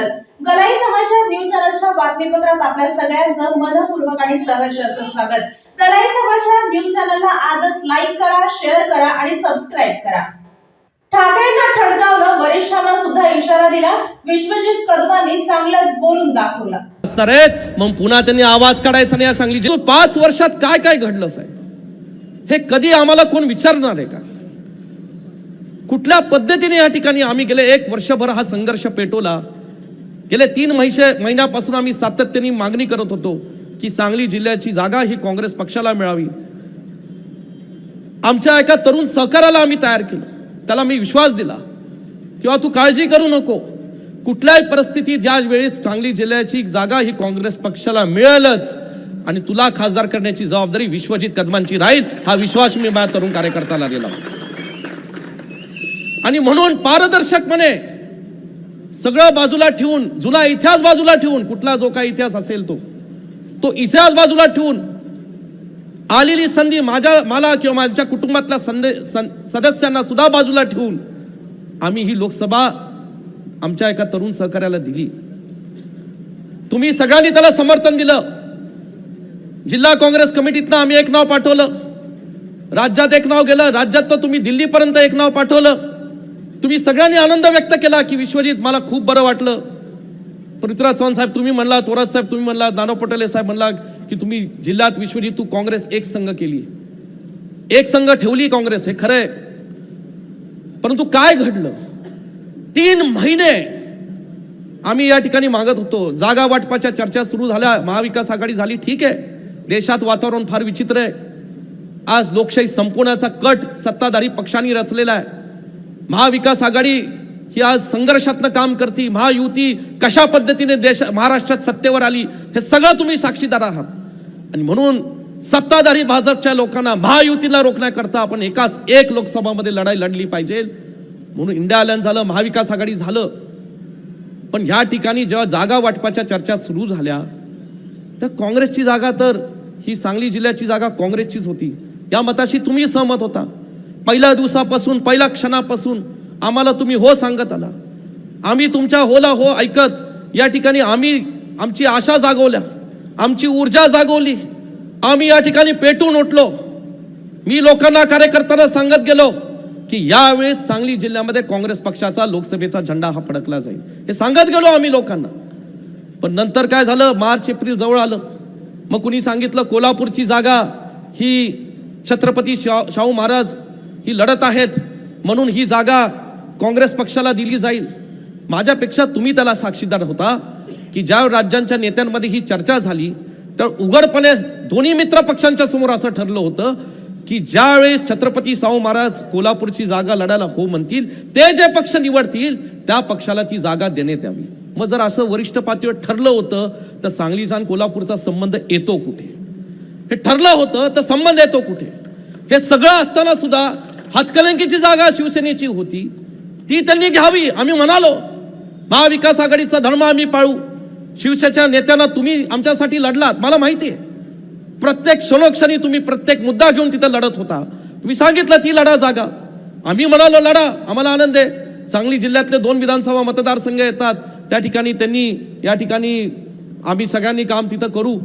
समाचार channel गलाई समाचार news चॅनलच्या बातमीपत्रात आपल्या सगळ्यांचं मनपूर्वक आणि सहर्ष असं स्वागत. गलाई समाचार न्यूज चॅनलला आजच लाईक करा शेअर करा आणि सबस्क्राईब करा. ठाकरेंना ठणकावलं वरिष्ठांना सुद्धा इशारा दिला विश्वजित कदमांनी चांगलंच बोलून दाखवलं. असणार आहेत. मग पुन्हा त्यांनी आवाज काढायचा नाही सांगली पाच वर्षात काय काय घडलं साहेब? हे कधी आम्हाला कोण विचारणार आहे का? कुठल्या पद्धतीने या ठिकाणी आम्ही गेले? एक वर्षभर हा संघर्ष पेटवला. गेले तीन महिशे महिन्यापासून आम्ही सातत्याने मागणी करत होतो की सांगली जिल्ह्याची जागा ही काँग्रेस पक्षाला मिळावी. आमच्या एका तरुण सहकाराला आम्ही तयार केलं. त्याला मी विश्वास दिला. किंवा तू काळजी करू नको. कुठल्याही परिस्थितीत या वेळेस सांगली जिल्ह्याची जागा ही काँग्रेस पक्षाला मिळेलच. आणि तुला खासदार करण्याची जबाबदारी विश्वजित कदमांची राहील हा विश्वास मी माझ्या तरुण कार्यकर्त्याला दिला. आणि म्हणून पारदर्शकपणे सगळं बाजूला ठेवून जुना इतिहास बाजूला ठेवून कुठला जो काही इतिहास असेल तो. तो इतिहास बाजूला ठेवून आलेली संधी माझ्या मला किंवा माझ्या कुटुंबातल्या संदे सं- सदस्यांना सुद्धा बाजूला ठेवून आम्ही ही लोकसभा आमच्या एका तरुण सहकार्याला दिली. तुम्ही सगळ्यांनी त्याला समर्थन दिलं. जिल्हा काँग्रेस कमिटीतनं आम्ही एक नाव पाठवलं. राज्यात एक नाव गेलं. राज्यात तर तुम्ही दिल्लीपर्यंत एक नाव पाठवलं. तुम्ही सगळ्यांनी आनंद व्यक्त केला की विश्वजित मला खूप बरं वाटलं. पृथ्वीराज चव्हाण साहेब तुम्ही म्हणला थोरात साहेब तुम्ही म्हणला नाना पटेले साहेब म्हणला की तुम्ही जिल्ह्यात विश्वजित तू काँग्रेस एक संघ केली. एक संघ ठेवली काँग्रेस हे खरंय. परंतु काय घडलं? तीन महिने आम्ही या ठिकाणी मागत होतो. जागा वाटपाच्या चर्चा सुरू झाल्या. महाविकास आघाडी झाली ठीक आहे. देशात वातावरण फार विचित्र आहे. आज लोकशाही संपवण्याचा कट सत्ताधारी पक्षांनी रचलेला आहे. महाविकास आघाडी ही आज संघर्षातनं काम करते महायुती कशा पद्धतीने देश महाराष्ट्रात सत्तेवर आली हे सगळं तुम्ही साक्षीदार आहात. आणि म्हणून सत्ताधारी भाजपच्या लोकांना महायुतीला रोखण्याकरता आपण एकाच एक लोकसभामध्ये लढाई लढली पाहिजे. म्हणून इंडिया अलायन्स झालं महाविकास आघाडी झालं. पण ह्या ठिकाणी जेव्हा जागा वाटपाच्या चर्चा सुरू झाल्या तर काँग्रेसची जागा तर ही सांगली जिल्ह्याची जागा काँग्रेसचीच होती. या मताशी तुम्ही सहमत होता. पहिल्या दिवसापासून पहिल्या क्षणापासून आम्हाला तुम्ही हो सांगत आला. आम्ही तुमच्या होला हो ऐकत या ठिकाणी आम्ही आमची आशा जागवल्या आमची ऊर्जा जागवली. आम्ही या ठिकाणी पेटून उठलो. मी लोकांना कार्यकर्त्यांना सांगत गेलो की यावेळेस सांगली जिल्ह्यामध्ये काँग्रेस पक्षाचा लोकसभेचा झेंडा हा फडकला जाईल. हे सांगत गेलो आम्ही लोकांना. पण नंतर काय झालं? मार्च एप्रिल जवळ आलं. मग कुणी सांगितलं? कोल्हापूरची जागा ही छत्रपती शाहू महाराज ही लढत आहेत. म्हणून ही जागा काँग्रेस पक्षाला दिली जाईल. माझ्यापेक्षा तुम्ही त्याला साक्षीदार होता की ज्या राज्यांच्या नेत्यांमध्ये ही चर्चा झाली तर उघडपणे दोन्ही मित्र पक्षांच्या समोर असं ठरलं होतं की ज्यावेळेस छत्रपती शाहू महाराज कोल्हापूरची जागा लढायला हो म्हणतील ते जे पक्ष निवडतील त्या पक्षाला ती जागा देण्यात यावी. मग जर असं वरिष्ठ पातळीवर ठरलं होतं तर सांगलीचा आणि कोल्हापूरचा संबंध येतो कुठे? हे ठरलं होतं तर संबंध येतो कुठे? हे सगळं असताना सुद्धा हातकलंकीची जागा शिवसेनेची होती. ती त्यांनी घ्यावी. आम्ही म्हणालो महाविकास आघाडीचा धर्म आम्ही पाळू. शिवसेनेच्या नेत्यांना तुम्ही आमच्यासाठी लढलात. मला माहिती आहे. प्रत्येक क्षणोक्षणी तुम्ही प्रत्येक मुद्दा घेऊन तिथं लढत होता. तुम्ही सांगितलं ती लढा जागा. आम्ही म्हणालो लढा. आम्हाला आनंद आहे. सांगली जिल्ह्यातले दोन विधानसभा मतदारसंघ येतात. त्या ठिकाणी त्यांनी या ठिकाणी आम्ही सगळ्यांनी काम तिथं करू.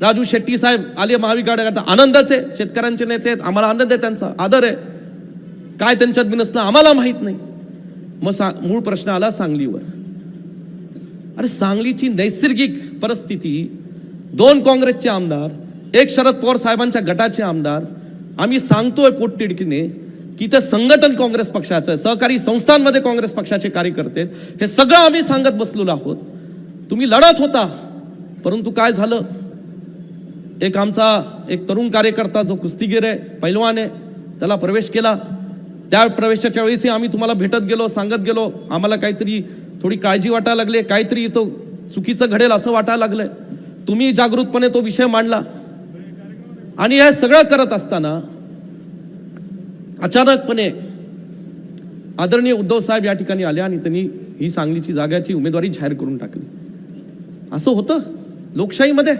राजू शेट्टी साहेब आले महाविकास आनंदच आहे. शेतकऱ्यांचे नेते आहेत. आम्हाला आनंद आहे त्यांचा. आदर आहे. काय त्यांच्यात बिनसलं आम्हाला माहीत नाही. मग सा मूळ प्रश्न आला सांगलीवर. अरे सांगलीची नैसर्गिक परिस्थिती दोन काँग्रेसचे आमदार एक शरद पवार साहेबांच्या गटाचे आमदार आम्ही सांगतोय पोटतिडकीने की ते संघटन काँग्रेस पक्षाचं सहकारी संस्थांमध्ये काँग्रेस पक्षाचे कार्यकर्ते हे सगळं आम्ही सांगत बसलेलो आहोत. तुम्ही लढत होता परंतु काय झालं? एक आमचा एक तरुण कार्यकर्ता जो कुस्तीगीर आहे पैलवान आहे त्याला प्रवेश केला. त्या प्रवेशाच्या वेळेसही आम्ही तुम्हाला भेटत गेलो सांगत गेलो. आम्हाला काहीतरी थोडी काळजी वाटायला लागली. काहीतरी तो चुकीचं घडेल असं वाटायला लागलंय. तुम्ही जागृतपणे तो विषय मांडला. आणि हे सगळं करत असताना अचानकपणे आदरणीय उद्धव साहेब या ठिकाणी आले आणि त्यांनी ही सांगलीची जागाची उमेदवारी जाहीर करून टाकली. असं होतं लोकशाहीमध्ये?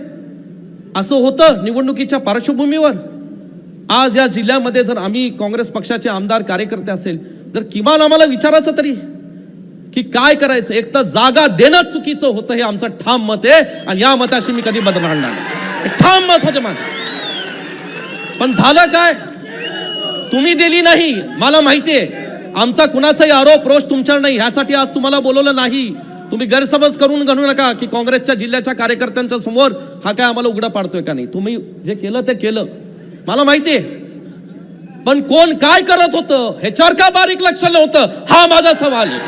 असं होतं निवडणुकीच्या पार्श्वभूमीवर? आज या जिल्ह्यामध्ये जर आम्ही काँग्रेस पक्षाचे आमदार कार्यकर्ते असेल तर किमान आम्हाला विचारायचं तरी की काय करायचं? एक तर जागा देणं चुकीचं होतं हे आमचं ठाम मत आहे आणि या मताशी मी कधी बदलणार ठाम मत होते माझं. पण झालं काय? तुम्ही दिली नाही. मला माहितीये आमचा कुणाचाही आरोप रोष तुमच्यावर नाही. ह्यासाठी आज तुम्हाला बोलवलं नाही. तुम्ही गैरसमज करून गणू नका की काँग्रेसच्या जिल्ह्याच्या कार्यकर्त्यांच्या समोर हा काय आम्हाला उघडा पाडतोय का नाही? तुम्ही जे केलं ते केलं. मला माहितीये पण कोण काय करत होतं ह्याच्यावर का बारीक लक्ष नव्हतं? हा माझा सवाल आहे.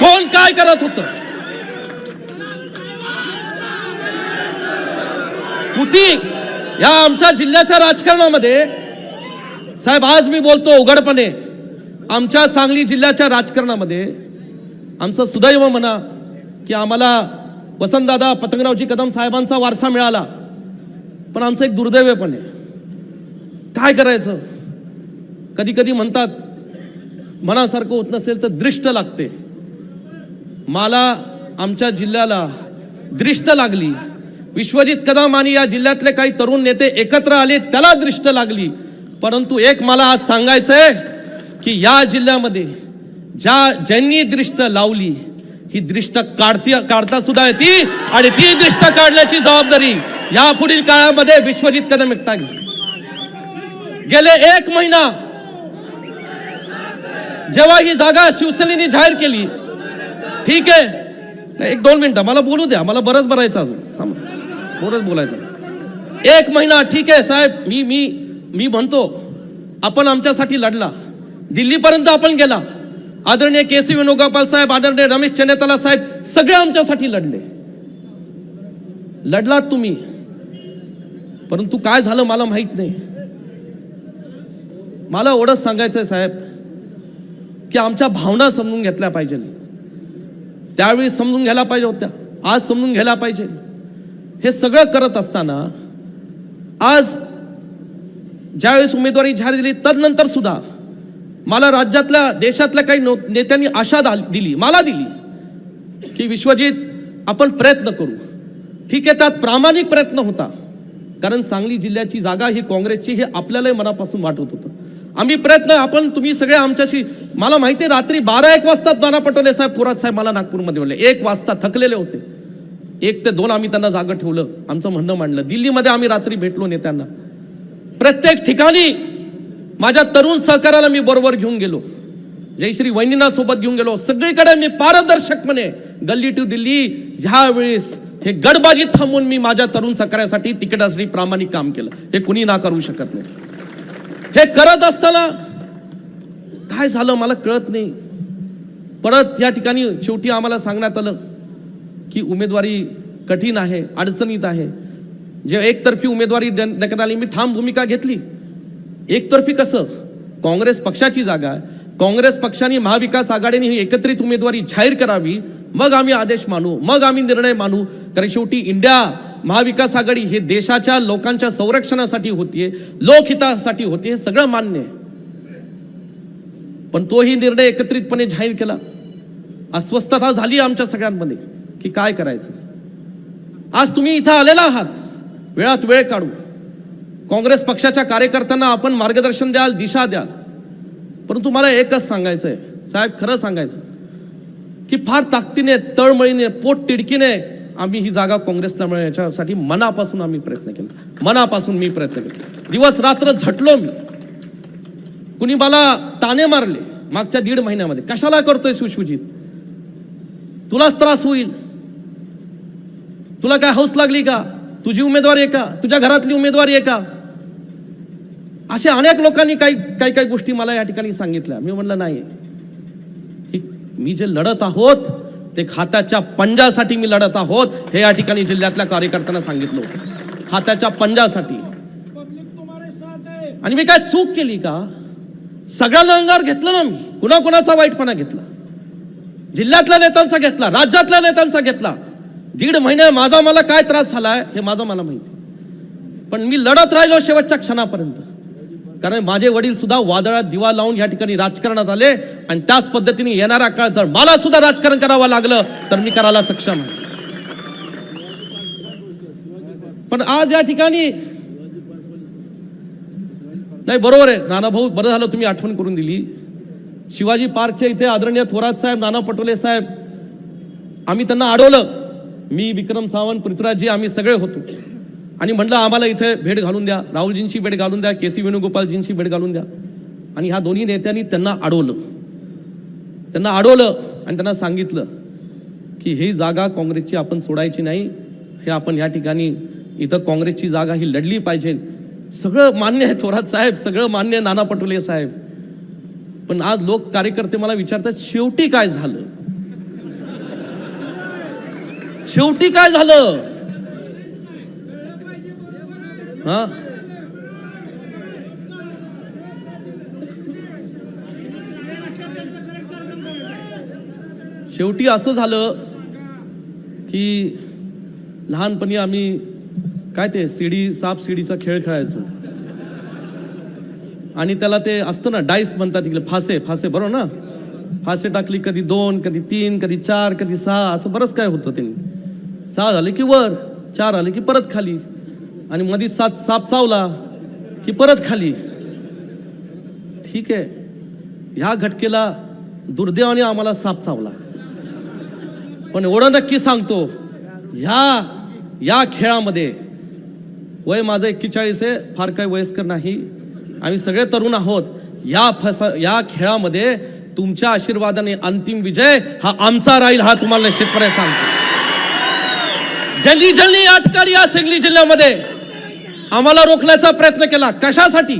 कोण काय करत होतं? कुठी या आमच्या जिल्ह्याच्या राजकारणामध्ये साहेब आज मी बोलतो उघडपणे. आमच्या सांगली जिल्ह्याच्या राजकारणामध्ये आमचं सुदैव म्हणा की आम्हाला वसंतदादा पतंगरावजी कदम साहेबांचा वारसा मिळाला. पण आमचं एक दुर्दैव पण आहे काय करायचं? कधी कधी म्हणतात मनासारखं होत नसेल तर दृष्ट लागते. मला आमच्या जिल्ह्याला दृष्ट लागली. विश्वजित कदम आणि या जिल्ह्यातले काही तरुण नेते एकत्र आले त्याला दृष्ट लागली. परंतु एक मला आज सांगायचंय की या जिल्ह्यामध्ये ज्या ज्यांनी दृष्ट लावली ही दृष्ट काढती काढता सुद्धा येते आणि ती दृष्ट काढण्याची जबाबदारी या पुढील काळामध्ये विश्वजित कदम एकटा घेईल. गेले एक महिना. जेव्हा ही जागा शिवसेनेने जाहीर केली ठीक आहे. एक दोन मिनिटं मला बोलू द्या मला बरंच भरायचं अजून. बरंच बोलायचं एक महिना ठीक आहे साहेब मी मी मी म्हणतो आपण आमच्यासाठी लढला. दिल्लीपर्यंत आपण गेला. आदरणीय के सी वेणुगोपाल साहेब आदरणीय रमेश चन्नेताला साहेब सगळे आमच्यासाठी लढले. लढलात तुम्ही. परंतु काय झालं मला माहीत नाही. मला एवढंच सांगायचं आहे साहेब की आमच्या भावना समजून घेतल्या पाहिजे त्यावेळी समजून घ्यायला पाहिजे होत्या आज समजून घ्यायला पाहिजे. हे सगळं करत असताना आज ज्यावेळेस उमेदवारी जाहीर दिली तदनंतर सुद्धा मला राज्यातल्या देशातल्या काही नो- नेत्यांनी आशा दिली मला दिली की विश्वजित आपण प्रयत्न करू. ठीक आहे त्यात प्रामाणिक प्रयत्न होता. कारण सांगली जिल्ह्याची जागा ही काँग्रेसची हे आपल्यालाही मनापासून वाटत होतं. आम्ही प्रयत्न आपण तुम्ही सगळे आमच्याशी मला माहिती आहे रात्री बारा एक वाजता नाना पटोले साहेब थोरात साहेब मला नागपूरमध्ये बोलले एक वाजता थकलेले होते. एक ते दोन आम्ही त्यांना जागं ठेवलं. आमचं म्हणणं मांडलं. दिल्लीमध्ये आम्ही रात्री भेटलो नेत्यांना. प्रत्येक ठिकाणी माझ्या तरुण सहकाराला मी बरोबर घेऊन गेलो. जयश्री वैनीना सोबत घेऊन गेलो. सगळीकडे मी पारदर्शकपणे गल्ली टू दिल्ली ह्यावेळेस हे गडबाजी थांबून मी माझ्या तरुण सहकार्यासाठी तिकिटासाठी प्रामाणिक काम केलं. हे कुणी ना करू शकत नाही. हे करत असताना काय झालं मला कळत नाही. परत या ठिकाणी शेवटी आम्हाला सांगण्यात आलं की उमेदवारी कठीण आहे अडचणीत आहे. जे एकतर्फी उमेदवारी देण्यात आली मी ठाम भूमिका घेतली. एकतर्फी कसं? काँग्रेस पक्षाची जागा आहे. काँग्रेस पक्षाने महाविकास आघाडीने ही एकत्रित उमेदवारी जाहीर करावी. मग आम्ही आदेश मानू मग आम्ही निर्णय मानू. कारण शेवटी इंडिया महाविकास आघाडी हे देशाच्या लोकांच्या संरक्षणासाठी होतीये लोकहितासाठी होती हे सगळं मान्य आहे. पण तोही निर्णय एकत्रितपणे जाहीर केला. अस्वस्थता झाली आमच्या सगळ्यांमध्ये की काय करायचं? आज तुम्ही इथं आलेला आहात. वेळात वेळ काढू. काँग्रेस पक्षाच्या कार्यकर्त्यांना आपण मार्गदर्शन द्याल दिशा द्याल. परंतु मला एकच सांगायचं आहे साहेब खरं सांगायचं. की फार ताकदीने तळमळीने पोट तिडकीने आम्ही ही जागा काँग्रेसला मिळेल याच्यासाठी मनापासून आम्ही प्रयत्न केला. मनापासून मी प्रयत्न केला. दिवस रात्र झटलो मी. कुणी मला ताने मारले मागच्या दीड महिन्यामध्ये. कशाला करतोय सुशुजित तुलाच त्रास होईल. तुला काय हौस लागली का? तुझी उमेदवार आहे का? तुझ्या घरातली उमेदवार आहे का? असे अनेक लोकांनी काही काही काही गोष्टी मला या ठिकाणी सांगितल्या. मी म्हणलं नाही. मी जे लढत आहोत ते खात्याच्या पंजासाठी मी लढत आहोत हे या ठिकाणी जिल्ह्यातल्या कार्यकर्त्यांना सांगितलं होतं. खात्याच्या पंजासाठी. आणि मी काय चूक केली का? सगळ्यांना अंगावर घेतलं ना मी. कुणाकुणाचा वाईटपणा घेतला. जिल्ह्यातल्या नेत्यांचा घेतला राज्यातल्या नेत्यांचा घेतला. दीड महिने माझा मला काय त्रास झालाय हे माझं मला माहिती. पण मी लढत राहिलो शेवटच्या क्षणापर्यंत. कारण माझे वडील सुद्धा वादळात दिवा लावून या ठिकाणी राजकारणात आले आणि त्याच पद्धतीने येणारा काळ जर मला सुद्धा राजकारण करावं लागलं तर मी करायला सक्षम आहे. पण आज या ठिकाणी नाही बरोबर आहे. नाना भाऊ बरं झालं तुम्ही आठवण करून दिली. शिवाजी पार्कच्या इथे आदरणीय थोरात साहेब नाना पटोले साहेब आम्ही त्यांना अडवलं. मी विक्रम सावंत पृथ्वीराजजी आम्ही सगळे होतो. आणि म्हटलं आम्हाला इथे भेट घालून द्या. राहुलजींची भेट घालून द्या. के सी वेणुगोपालजींची भेट घालून द्या. आणि ह्या दोन्ही नेत्यांनी त्यांना अडवलं त्यांना अडवलं आणि त्यांना सांगितलं की ही जागा काँग्रेसची आपण सोडायची नाही. हे आपण ह्या ठिकाणी इथं काँग्रेसची जागा ही लढली पाहिजे. सगळं मान्य आहे थोरात साहेब. सगळं मान्य आहे नाना पटोले साहेब. पण आज लोक कार्यकर्ते मला विचारतात शेवटी काय झालं? शेवटी काय झालं? हा? शेवटी असं झालं की लहानपणी आम्ही काय ते सीडी साप सीडीचा खेळ खेळायचो. आणि त्याला ते असतं ना डाईस म्हणतात तिकडे फासे फासे बरोबर ना? फासे टाकली कधी दोन कधी तीन कधी चार कधी सहा असं बरंच काय होतं त्यांनी. सहा झाले की वर चार आले की परत खाली. आणि मधी सात साप चावला की परत खाली. ठीक आहे. ह्या घटकेला दुर्दैवाने आम्हाला साप चावला. पण एवढं नक्की सांगतो ह्या या खेळामध्ये वय माझं एक्केचाळीस आहे फार काही वयस्कर नाही. आम्ही सगळे तरुण आहोत. या फसा या खेळामध्ये तुमच्या आशीर्वादाने अंतिम विजय हा आमचा राहील हा तुम्हाला निश्चितपणे सांगतो. जल्दी जल्दी या ठिकाणी या सांगली जिल्ह्यामध्ये. आम्हाला रोखण्याचा प्रयत्न केला. कशासाठी?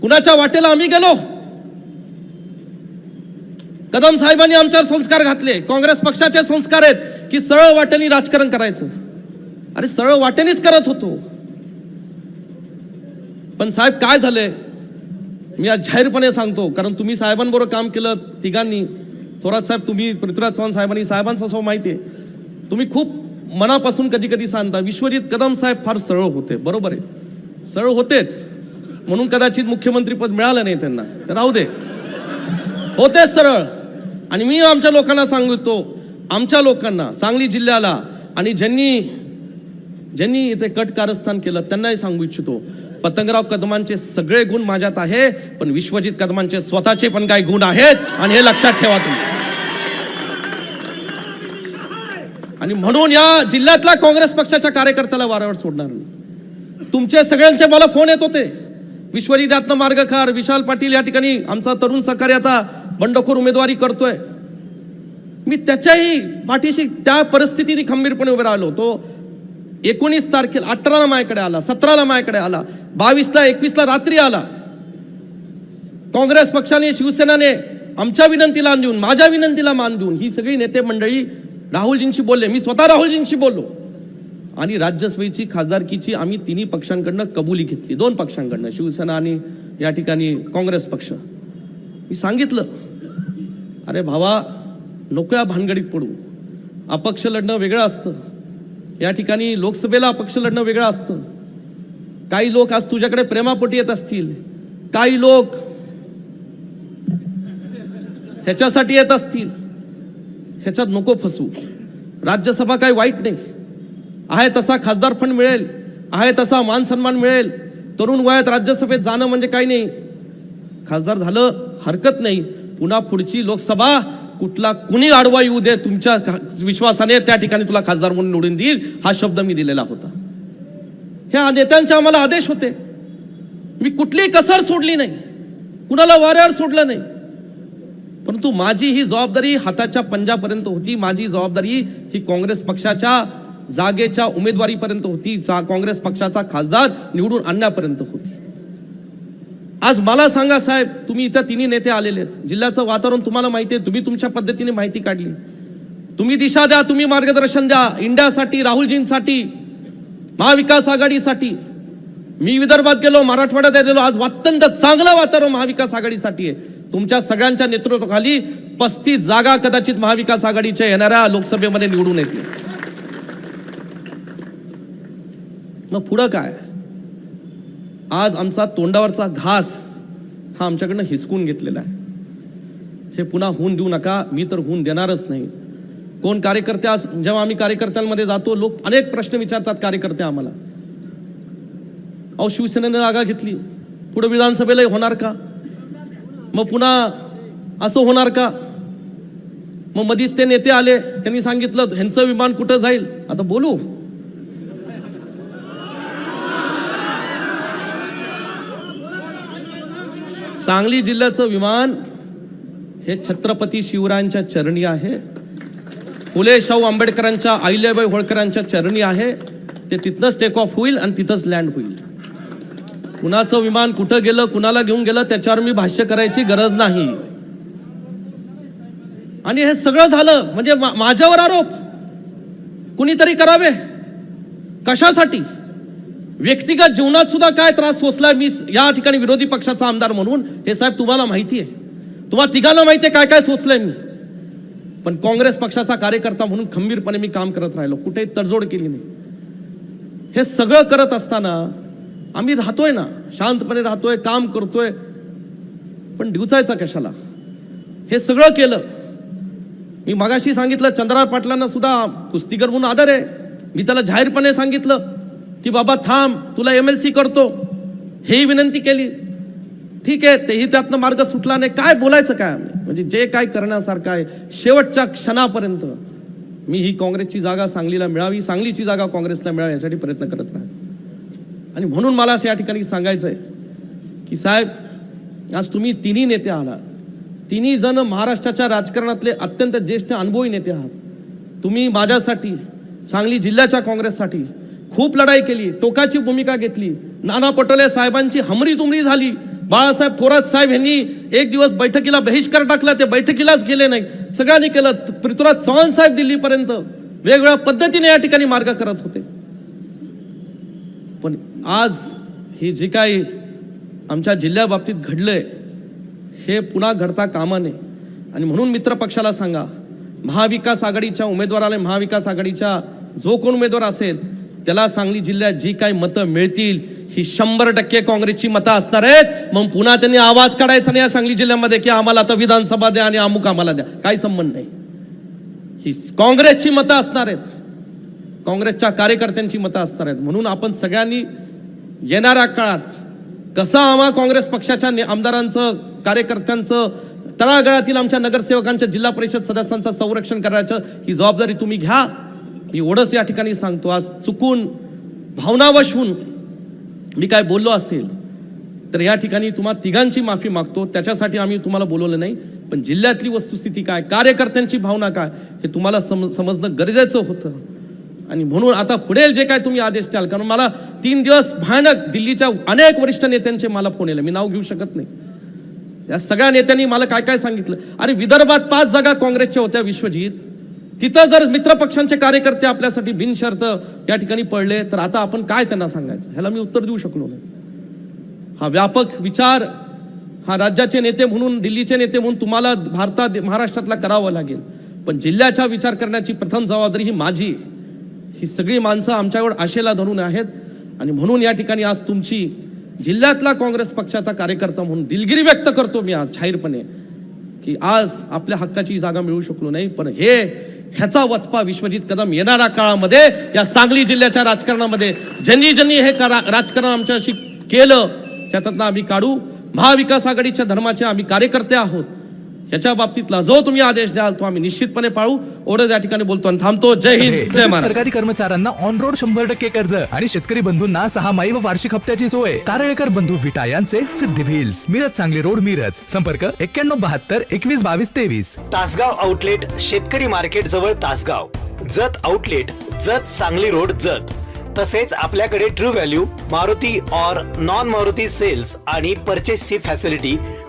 कुणाच्या वाटेला आम्ही गेलो? कदम साहेबांनी आमच्यावर संस्कार घातले. काँग्रेस पक्षाचे संस्कार आहेत की सरळ वाटेने राजकारण करायचं. अरे सरळ वाटेनेच करत होतो. पण साहेब काय झालंय? मी आज जाहीरपणे सांगतो कारण तुम्ही साहेबांबरोबर काम केलं तिघांनी. थोरात साहेब तुम्ही पृथ्वीराज चव्हाण साहेबांनी साहेबांचा सो माहिती आहे. तुम्ही खूप मनापासून कधी कधी सांगता विश्वजित कदम साहेब फार सरळ होते. बरोबर आहे. सरळ होतेच. म्हणून कदाचित मुख्यमंत्रीपद मिळालं नाही त्यांना. तर राहू दे. होतेच सरळ. आणि मी आमच्या लोकांना सांगतो आमच्या लोकांना सांगली जिल्ह्याला आणि ज्यांनी ज्यांनी इथे कट कारस्थान केलं त्यांनाही सांगू इच्छितो पतंगराव कदमांचे सगळे गुण माझ्यात आहे पण विश्वजित कदमांचे स्वतःचे पण काही गुण आहेत आणि हे लक्षात ठेवा तुम्ही. आणि म्हणून या जिल्ह्यातल्या काँग्रेस पक्षाच्या कार्यकर्त्याला वारंवार सोडणार नाही तुमचे सगळ्यांचे मला फोन येत होते. विश्वजित मार्गकार विशाल पाटील या ठिकाणी आमचा तरुण सहकारी आता बंडखोर उमेदवारी करतोय. मी त्याच्याही पाठीशी त्या परिस्थितीने खंबीरपणे उभे राहिलो तो एकोणीस तारखेला अठराला माझ्याकडे आला सतराला माझ्याकडे आला बावीसला एकवीसला रात्री आला. काँग्रेस पक्षाने शिवसेनाने आमच्या विनंतीला मान देऊन माझ्या विनंतीला मान देऊन ही सगळी नेते मंडळी राहुलजींशी बोलले मी स्वतः राहुलजींशी बोललो. आणि राज्यसभेची खासदारकीची आम्ही तिन्ही पक्षांकडनं कबुली घेतली. दोन पक्षांकडनं शिवसेना आणि या ठिकाणी काँग्रेस पक्ष. मी सांगितलं अरे भावा नको या भानगडीत पडू. अपक्ष लढणं वेगळं असतं. या ठिकाणी लोकसभेला अपक्ष लढणं वेगळं असतं. काही लोक आज तुझ्याकडे प्रेमापोटी येत असतील. काही लोक ह्याच्यासाठी येत असतील. ह्याच्यात नको फसू राज्यसभा काही वाईट नाही. आहे तसा खासदार फंड मिळेल. आहे तसा मान सन्मान मिळेल. तरुण वयात राज्यसभेत जाणं म्हणजे काही नाही. खासदार झालं हरकत नाही. पुन्हा पुढची लोकसभा कुठला कुणी आडवा येऊ दे तुमच्या विश्वासाने त्या ठिकाणी तुला खासदार म्हणून निवडून देईल हा शब्द मी दिलेला होता. ह्या नेत्यांचे आम्हाला आदेश होते. मी कुठलीही कसर सोडली नाही. कुणाला वाऱ्यावर सोडलं नाही. परंतु माझी ही जबाबदारी हाताच्या पंजापर्यंत होती. माझी जबाबदारी ही काँग्रेस पक्षाच्या जागेच्या उमेदवारीपर्यंत होती. जा काँग्रेस पक्षाचा खासदार निवडून आणण्यापर्यंत होती. आज मला सांगा साहेब तुम्ही इथं तिन्ही नेते आलेले आहेत. जिल्ह्याचं वातावरण तुम्हाला माहिती आहे. तुम्ही तुमच्या पद्धतीने माहिती काढली. तुम्ही दिशा द्या तुम्ही मार्गदर्शन द्या. इंडियासाठी राहुलजींसाठी महाविकास आघाडीसाठी. मी विदर्भात गेलो मराठवाड्यात गेलो. आज अत्यंत चांगलं वातावरण महाविकास आघाडीसाठी आहे. तुमच्या सगळ्यांच्या नेतृत्वाखाली पस्तीस जागा कदाचित महाविकास आघाडीच्या येणाऱ्या लोकसभेमध्ये निवडून येतील. मग पुढं काय? आज आमचा तोंडावरचा घास हा आमच्याकडनं हिसकून घेतलेला आहे. हे पुन्हा होऊन देऊ नका मी तर होऊन देणारच नाही. कोण कार्यकर्ते आज जेव्हा आम्ही कार्यकर्त्यांमध्ये जातो लोक अनेक प्रश्न विचारतात कार्यकर्ते आम्हाला. अहो शिवसेनेनं जागा घेतली. पुढे विधानसभेलाही होणार का? मग पुन्हा असं होणार का? मग मधीच ते नेते आले त्यांनी सांगितलं ह्यांचं विमान कुठं जाईल? आता बोलू. सांगली जिल्ह्याचं विमान हे छत्रपती शिवरायांच्या चरणी आहे. फुले शाहू आंबेडकरांच्या अहिल्याबाई होळकरांच्या चरणी आहे. ते तिथनंच टेक ऑफ होईल आणि तिथंच लँड होईल. कुणाचं विमान कुठं गेलं कुणाला घेऊन गेलं त्याच्यावर मी भाष्य करायची गरज नाही. आणि हे सगळं झालं म्हणजे मा- माझ्यावर आरोप. कुणीतरी करावे? कशासाठी? व्यक्तिगत जीवनात सुद्धा काय त्रास सोसलाय मी या ठिकाणी विरोधी पक्षाचा आमदार म्हणून? हे साहेब तुम्हाला माहिती आहे. तुम्हाला तिघांना माहिती आहे काय काय सोचलंय मी. पण काँग्रेस पक्षाचा कार्यकर्ता म्हणून खंबीरपणे मी काम करत राहिलो. कुठेही तडजोड केली नाही. हे सगळं करत असताना आम्ही राहतोय ना शांतपणे राहतोय काम करतोय. पण डिवचायचा कशाला? हे सगळं केलं. मी मगाशी सांगितलं चंद्रा पाटलांना सुद्धा कुस्तीगर म्हणून आदर आहे. मी त्याला जाहीरपणे सांगितलं की बाबा थांब तुला एम एल सी करतो. हेही विनंती केली. ठीक आहे तेही त्यातनं मार्ग सुटला नाही. काय बोलायचं काय आम्ही? म्हणजे जे काय करण्यासारखं आहे शेवटच्या क्षणापर्यंत. मी ही काँग्रेसची जागा सांगलीला मिळावी सांगलीची जागा काँग्रेसला मिळावी यासाठी प्रयत्न करत राहील आणि म्हणून मला असं या ठिकाणी सांगायचं आहे की साहेब आज तुम्ही तिन्ही नेते आहात तिन्ही जण महाराष्ट्राच्या राजकारणातले अत्यंत ज्येष्ठ अनुभवी नेते आहात. तुम्ही माझ्यासाठी सांगली जिल्ह्याच्या काँग्रेससाठी खूप लढाई केली टोकाची भूमिका घेतली नाना पटोले साहेबांची हमरी तुमरी झाली बाळासाहेब थोरात साहेब यांनी एक दिवस बैठकीला बहिष्कार टाकला ते बैठकीलाच गेले नाही सगळ्यांनी केलं. पृथ्वीराज चव्हाण साहेब दिल्लीपर्यंत वेगवेगळ्या पद्धतीने या ठिकाणी मार्ग करत होते. पण आज ही जी काही आमच्या जिल्ह्याबाबतीत घडलंय हे पुन्हा घडता कामा नये. आणि म्हणून मित्र पक्षाला सांगा महाविकास आघाडीच्या उमेदवाराला महाविकास आघाडीच्या जो कोण उमेदवार असेल त्याला सांगली जिल्ह्यात जी काही मतं मिळतील ही शंभर टक्के काँग्रेसची मतं असणार आहेत. मग पुन्हा त्यांनी आवाज काढायचा नाही या सांगली जिल्ह्यामध्ये की आम्हाला आता विधानसभा द्या आणि अमुक आम्हाला द्या. काही संबंध नाही. ही काँग्रेसची मतं असणार आहेत. काँग्रेसच्या कार्यकर्त्यांची मतं असणार आहेत. म्हणून आपण सगळ्यांनी येणाऱ्या काळात कसं आम्हा काँग्रेस पक्षाच्या आमदारांचं कार्यकर्त्यांचं तळागाळातील आमच्या नगरसेवकांच्या जिल्हा परिषद सदस्यांचं संरक्षण करायचं ही जबाबदारी तुम्ही घ्या. मी एवढंच या ठिकाणी सांगतो. आज चुकून भावनावश होऊन मी काय बोललो असेल तर या ठिकाणी तुम्हाला तिघांची माफी मागतो. त्याच्यासाठी आम्ही तुम्हाला बोलवलं नाही पण जिल्ह्यातली वस्तुस्थिती काय कार्यकर्त्यांची भावना काय हे तुम्हाला सम समजणं गरजेचं होतं. आणि म्हणून आता पुढे जे काय तुम्ही आदेश द्याल कारण मला तीन दिवस भयानक दिल्लीच्या अनेक वरिष्ठ नेत्यांचे मला फोन येले मी नाव घेऊ शकत नाही. या सगळ्या नेत्यांनी मला काय काय सांगितलं? अरे विदर्भात पाच जागा काँग्रेसच्या होत्या विश्वजीत. तिथं जर मित्रपक्षांचे कार्यकर्ते आपल्यासाठी बिनशर्त या ठिकाणी पडले तर आता आपण काय त्यांना सांगायचं? ह्याला मी उत्तर देऊ शकलो नाही. हा व्यापक विचार हा राज्याचे नेते म्हणून दिल्लीचे नेते म्हणून तुम्हाला भारतात महाराष्ट्रातला करावं लागेल. पण जिल्ह्याचा विचार करण्याची प्रथम जबाबदारी ही माझी आहे. ही सगळी माणसं आमच्यावर आशेला धरून आहेत. आणि म्हणून या ठिकाणी आज तुमची जिल्ह्यातला काँग्रेस पक्षाचा कार्यकर्ता म्हणून दिलगिरी व्यक्त करतो मी आज जाहीरपणे की आज आपल्या हक्काची जागा मिळू शकलो नाही. पण हे ह्याचा वचपा विश्वजित कदम येणाऱ्या काळामध्ये या सांगली जिल्ह्याच्या राजकारणामध्ये ज्यांनी ज्यांनी हे करा- राजकारण आमच्याशी केलं त्यातनं आम्ही काढू. महाविकास आघाडीच्या धर्माचे आम्ही कार्यकर्ते आहोत. याच्या बाबतीतला जो तुम्ही आदेश द्याल तो आम्ही निश्चितपणे पाळू. एवढं या ठिकाणी बोलतो आणि थांबतो. जय हिंद जय महाराष्ट्र. सरकारी कर्मचाऱ्यांना ऑन रोड शंभर टक्के कर्ज आणि शेतकरी बंधूंना सहा माई व वार्षिक हप्त्याची सोय. कारळेकर बंधू विटा यांचे सिद्धी व्हील्स. मिरज सांगली रोड मिरज. संपर्क एक्क्याण्णव बहात्तर एकवीस बावीस तेवीस. तासगाव आउटलेट शेतकरी मार्केट जवळ Tasgaon. Jat outlet Jat Sangli road Jat. तसेच आपल्याकडे true value Maruti or non Maruti sales आणि परचेसची facility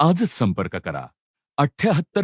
आजच संपर्क करा. अठ्ठ्याहत्तर